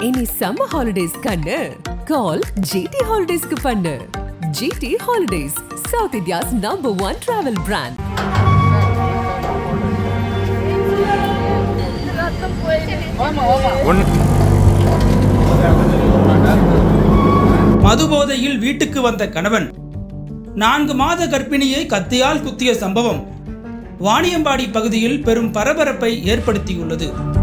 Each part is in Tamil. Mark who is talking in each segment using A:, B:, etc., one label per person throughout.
A: இனி சம்மர் ஹாலிடேஸ் கண்ணு. கால் ஜிடி ஹாலிடேஸ்க்கு பண்ணு. GT holidays south India's number one travel brand
B: மதுபோதையில் வீட்டுக்கு வந்த கணவன். நான்கு மாத கர்ப்பிணியை கத்தியால் குத்திய சம்பவம். வாணியம்பாடி பகுதியில் பெரும் பரபரப்பை ஏற்படுத்தியுள்ளது.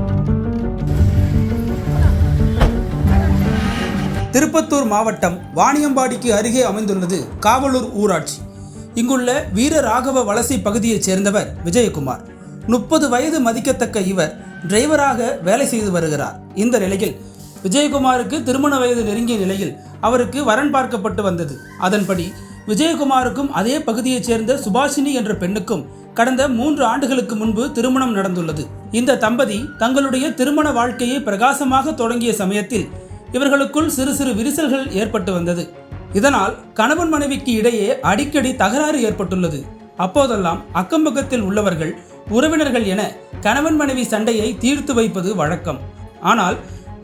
B: திருப்பத்தூர் மாவட்டம் வாணியம்பாடிக்கு அருகே அமைந்துள்ளது காவலூர் ஊராட்சி. இங்குள்ள வீர ராகவ வலசை பகுதியைச் சேர்ந்தவர் விஜயகுமார். முப்பது வயது மதிக்கத்தக்க இவர் டிரைவராக வேலை செய்து வருகிறார். இந்த நிலையில் விஜயகுமாருக்கு திருமண வயது நெருங்கிய நிலையில் அவருக்கு வரன் பார்க்கப்பட்டு வந்தது. அதன்படி விஜயகுமாருக்கும் அதே பகுதியைச் சேர்ந்த சுபாஷினி என்ற பெண்ணுக்கும் கடந்த மூன்று ஆண்டுகளுக்கு முன்பு திருமணம் நடந்துள்ளது. இந்த தம்பதி தங்களுடைய திருமண வாழ்க்கையை பிரகாசமாக தொடங்கிய சமயத்தில் இவர்களுக்குள் சிறு சிறு விரிசல்கள் ஏற்பட்டு வந்தது. இதனால் கணவன் மனைவிக்கு இடையே அடிக்கடி தகராறு ஏற்பட்டுள்ளது. அப்போதெல்லாம் அக்கம்பக்கத்தில் உள்ளவர்கள் உறவினர்கள் என கணவன் மனைவி சண்டையை தீர்த்து வைப்பது வழக்கம். ஆனால்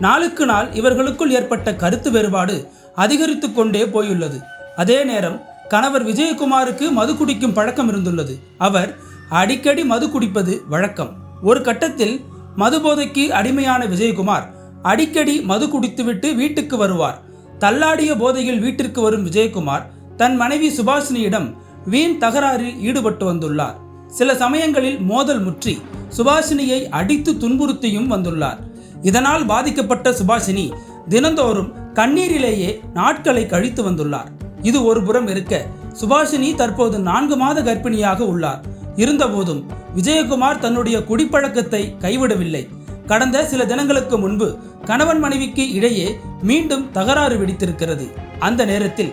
B: நாளுக்கு நாள் இவர்களுக்குள் ஏற்பட்ட கருத்து வேறுபாடு அதிகரித்து கொண்டே போயுள்ளது. அதே நேரம் கணவர் விஜயகுமாருக்கு மது குடிக்கும் பழக்கம் இருந்துள்ளது. அவர் அடிக்கடி மது குடிப்பது வழக்கம். ஒரு கட்டத்தில் மது போதைக்கு அடிமையான விஜயகுமார் அடிக்கடி மது குடித்துவிட்டு வீட்டுக்கு வருவார். தள்ளாடிய போதையில் வீட்டிற்கு வரும் விஜயகுமார் தன் மனைவி சுபாஷினியிடம் வீண் தகராறில் ஈடுபட்டு வந்துள்ளார். சில சமயங்களில் மோதல் முற்றி சுபாஷினியை அடித்து துன்புறுத்தியும் வந்துள்ளார். இதனால் பாதிக்கப்பட்ட சுபாஷினி தினந்தோறும் கண்ணீரிலேயே நாட்களை கழித்து வந்துள்ளார். இது ஒரு புறம் இருக்க சுபாஷினி தற்போது நான்கு மாத கர்ப்பிணியாக உள்ளார். இருந்தபோதும் விஜயகுமார் தன்னுடைய குடிப்பழக்கத்தை கைவிடவில்லை. கடந்த சில தினங்களுக்கு முன்பு கணவன் மனைவிக்கு இடையே மீண்டும் தகராறு வெடித்திருக்கிறது. அந்த நேரத்தில்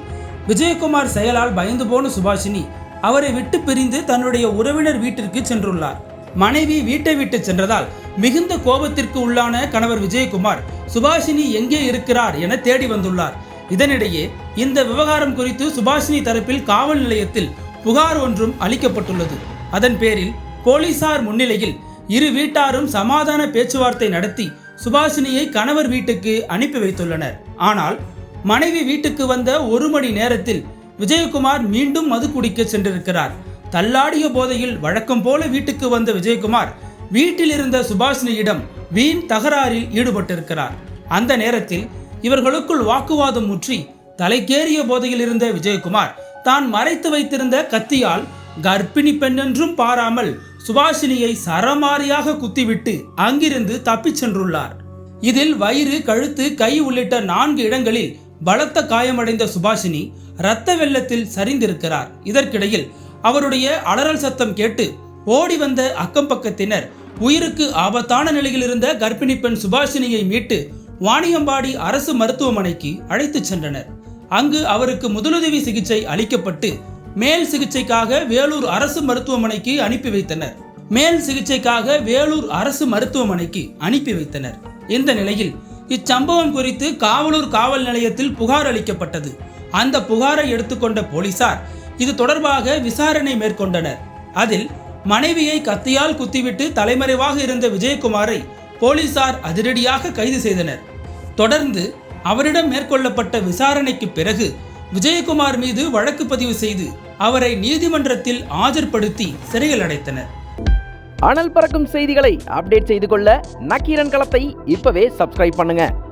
B: விஜயகுமார் செயலால் பயந்து போன சுபாஷினி அவரை விட்டு பிரிந்து தன்னுடைய உறவினர் வீட்டிற்கு சென்றுள்ளார். மனைவி வீட்டை விட்டு சென்றதால் மிகுந்த கோபத்திற்கு உள்ளான கணவர் விஜயகுமார் சுபாஷினி எங்கே இருக்கிறார் என தேடி வந்துள்ளார். இதனிடையே இந்த விவகாரம் குறித்து சுபாஷினி தரப்பில் காவல் நிலையத்தில் புகார் ஒன்றும் அளிக்கப்பட்டுள்ளது. அதன் பேரில் போலீசார் முன்னிலையில் இரு வீட்டாரும் சமாதான பேச்சுவார்த்தை நடத்தி சுபாஷினியை கணவர் வீட்டுக்கு அனுப்பி வைத்துள்ளனர். ஆனால் மனைவி வீட்டுக்கு வந்த ஒரு மணி நேரத்தில் விஜயகுமார் மீண்டும் மது குடிக்க சென்றிருக்கிறார். தள்ளாடிய போதையில் வழக்கம் போல வீட்டுக்கு வந்த விஜயகுமார் வீட்டில் இருந்த சுபாஷினியிடம் வீண் தகராறில் ஈடுபட்டிருக்கிறார். அந்த நேரத்தில் இவர்களுக்குள் வாக்குவாதம் முற்றி தலைக்கேறிய போதையில் இருந்த விஜயகுமார் தான் மறைத்து வைத்திருந்த கத்தியால் கர்ப்பிணி பெண்ணென்றும் பாராமல் சுபாஷினியை சரமாரியாக குத்திவிட்டு அங்கிருந்து தப்பிச் சென்றுள்ளார். இதில் வயிறு கழுத்து கை உள்ளிட்ட நான்கு இடங்களில் பலத்த காயமடைந்த சுபாஷினி இரத்த வெள்ளத்தில் சரிந்திருக்கிறார். இதற்கிடையில் அவருடைய அலறல் சத்தம் கேட்டு ஓடி வந்த அக்கம் பக்கத்தினர் உயிருக்கு ஆபத்தான நிலையில் இருந்த கர்ப்பிணி பெண் சுபாஷினியை மீட்டு வாணியம்பாடி அரசு மருத்துவமனைக்கு அழைத்துச் சென்றனர். அங்கு அவருக்கு முதலுதவி சிகிச்சை அளிக்கப்பட்டு மேல் சிகிச்சைக்காக வேலூர் அரசு மருத்துவமனைக்கு அனுப்பி வைத்தனர். மேல் சிகிச்சைக்காக வேலூர் அரசு மருத்துவமனைக்கு அனுப்பி வைத்தனர். இந்த நிலையில் இச்சம்பவம் குறித்து காவலூர் காவல் நிலையத்தில் புகார் அளிக்கப்பட்டது. அந்த புகாரை எடுத்துக்கொண்ட போலீசார் இது தொடர்பாக விசாரணை மேற்கொண்டனர். அதில் மனைவியை கத்தியால் குத்திவிட்டு தலைமறைவாக இருந்த விஜயகுமாரை போலீசார் அதிரடியாக கைது செய்தனர். தொடர்ந்து அவரிடம் மேற்கொள்ளப்பட்ட விசாரணைக்கு பிறகு விஜயகுமார் மீது வழக்கு பதிவு செய்து அவரை நீதிமன்றத்தில் ஆஜர்படுத்தி சிறையில் அடைத்தனர்.
C: அனல் பறக்கும் செய்திகளை அப்டேட் செய்து கொள்ள நக்கீரன் களத்தை இப்பவே சப்ஸ்கிரைப் பண்ணுங்க.